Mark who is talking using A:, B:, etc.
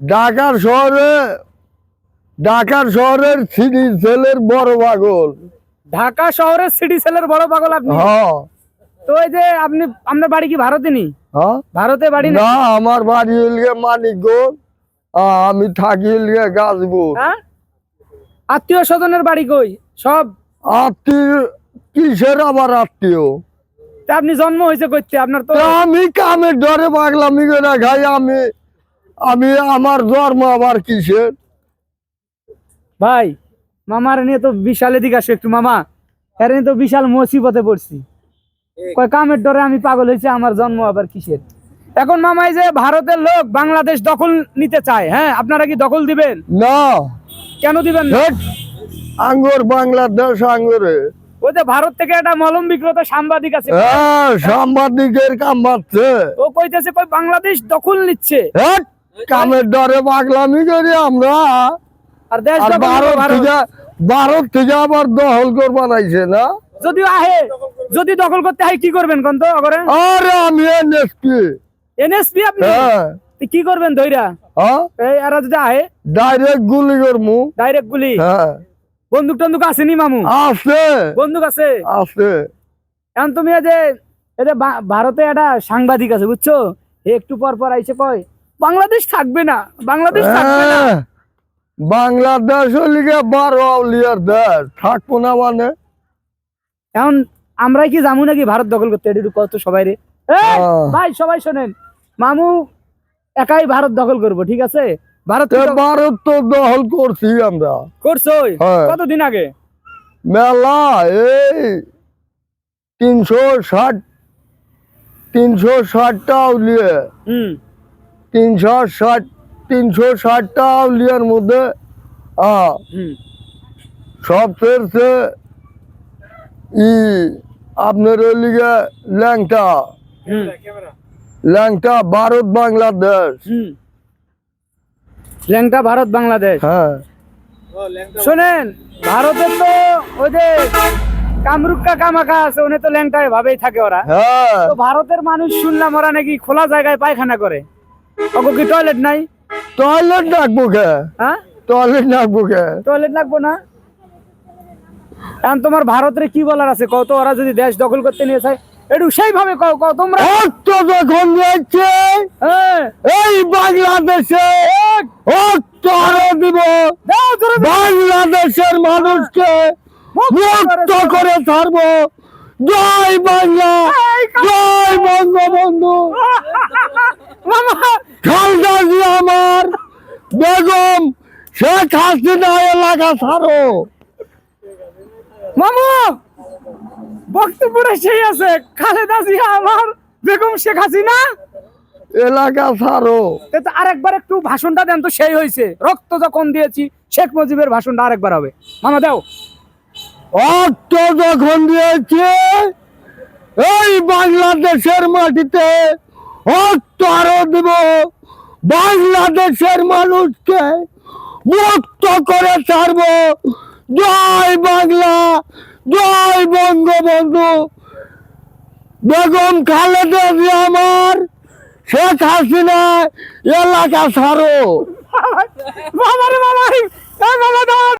A: ঢাকার শহরে ঢাকার শহরের সিটি সেলের বড় পাগল।
B: ঢাকা শহরের সিটি সেলের বড় পাগল আপনি?
A: হ্যাঁ
B: তো এই যে আপনি আপনার বাড়ি কি ভারতে নি?
A: হ্যাঁ
B: ভারতে বাড়ি না
A: আমার বাড়ি হইলে মানিকগঞ্জ আমি থাকি হইলে গাছপুর
B: হ্যাঁ? আত্মীয় স্বজনের বাড়ি কই? সব?
A: আত্মীয় কিসের আবার আত্মীয়?
B: তা আপনি জন্ম হয়েছে করতে আপনার তো
A: আমি কামের ডরে পাগলামি করে খাই আমি আমি আমার জন্ম আবার কিসের?
B: ভাই মামার নিয়ে তো বিশাল এদিকে আসো একটু মামা। এর নিয়ে তো বিশাল মুসিবতে পড়ছি। কয় কামের ডরে আমি পাগল হয়েছে আমার জন্ম আবার কিসের? এখন মামা এই যে ভারতের লোক বাংলাদেশ দখল নিতে চায় হ্যাঁ? আপনারা কি দখল দিবেন?
A: না।
B: কেন দিবেন না?
A: আঙ্গুর বাংলাদেশ আঙ্গুরে।
B: ওই যে ভারত থেকে একটা মলম বিক্রেতা সাংবাদিক আছে।
A: হ্যাঁ সাংবাদিকের কাম বাড়ছে
B: ও কইতেছে কই বাংলাদেশ দখল নিচ্ছে।
A: হেট, কামের ডরে পাগলামি করি আমরা।
B: আর দেশ
A: আর ভারত। থেকে ভারত থেকে আবার দখল কর বানাইছে না?
B: যদি আহে যদি দখল করতে হয় কি করবেন কোন তো
A: আরে আমি এনএসপি
B: এনএসপি আপনি?
A: হ্যাঁ।
B: কি করবেন ধইরা?
A: হ্যাঁ?
B: এই এরা যদি আহে?
A: ডাইরেক্ট গুলি করমু।
B: ডাইরেক্ট গুলি?
A: হ্যাঁ।
B: বন্দুক টন্দুক আসেনি মামু?
A: আছে
B: বন্দুক আছে?
A: আছে
B: এখন তুমি এই যে এই যে ভারতে একটা সাংবাদিক আছে বুঝছ? একটু পর পর আইসে কয় বাংলাদেশ থাকবে না বাংলাদেশ থাকবে না।
A: হ্যাঁ, বাংলাদেশ বারো আউলিয়ার দেশ থাকব না মানে।
B: এখন আমরাই কি যাব নাকি ভারত দখল করতে? এটি কত সবাই রে। ভাই সবাই শোনেন। মামু একাই ভারত দখল করব ঠিক আছে? ভারত
A: ভারত তো দখল করছি আমরা।
B: করছ
A: হ্যাঁ।
B: কতদিন আগে?
A: মেলা এই তিনশো ষাট তিনশো ষাটটা আউলিয়ে।
B: হুম।
A: তিনশো ষাট তিনশো ষাটটা আউলিয়ার মধ্যে সবচেয়ে ই আপনার ওইলিগে ল্যাংটা।
B: হুম।
A: ল্যাংটা ভারত বাংলাদেশ।
B: ল্যাংটা ভারত বাংলাদেশ।
A: হ্যাঁ।
B: শোনেন ভারতের তো ওই যে কামরুক্কা কামাকা আছে উনি তো ল্যাংটা ভাবেই থাকে ওরা।
A: হ্যাঁ।
B: তো ভারতের মানুষ শুনলাম ওরা নাকি খোলা জায়গায় পায়খানা করে। ওকে কি টয়লেট নাই?
A: টয়লেট ডাকবো কে?
B: হ্যাঁ?
A: টয়লেট ডাকবো কে?
B: টয়লেট লাগবো না? এখন তোমার ভারতের কি বলার আছে? কত ওরা যদি দেশ দখল করতে নিয়ে চায় একটু সেইভাবে কও কও তোমরা?
A: অর্থ যখন যাচ্ছে
B: হ্যাঁ।
A: এই বাংলাদেশে অর্থ আরও দিব। বাংলাদেশের মানুষকে মুক্ত করে ছাড়বো। জয় বাংলা জয় বঙ্গবন্ধু। খালদা আমার বেগম শেখ হাসিনা এলাকা ছাড়ো।
B: মামু বক্তব্যটা সেই আছে খালেদা জিয়া আমার বেগম শেখ হাসিনা?
A: এলাকা ছাড়ো।
B: আরেকবার একটু ভাষণটা দেন তো সেই হয়েছে রক্ত যখন দিয়েছি শেখ মুজিবের ভাষণটা আরেকবার হবে। মামা দাও।
A: অর্থ যখন দিয়েছে এই বাংলাদেশের মাটিতে অর্থ আরও দিব। বাংলাদেশের মানুষকে মুক্ত করে ছাড়ব। জয় বাংলা, জয় বঙ্গবন্ধু। বেগম খালেদা আমার, শেখ হাসিনা, এলাকা
B: এই মামা দাও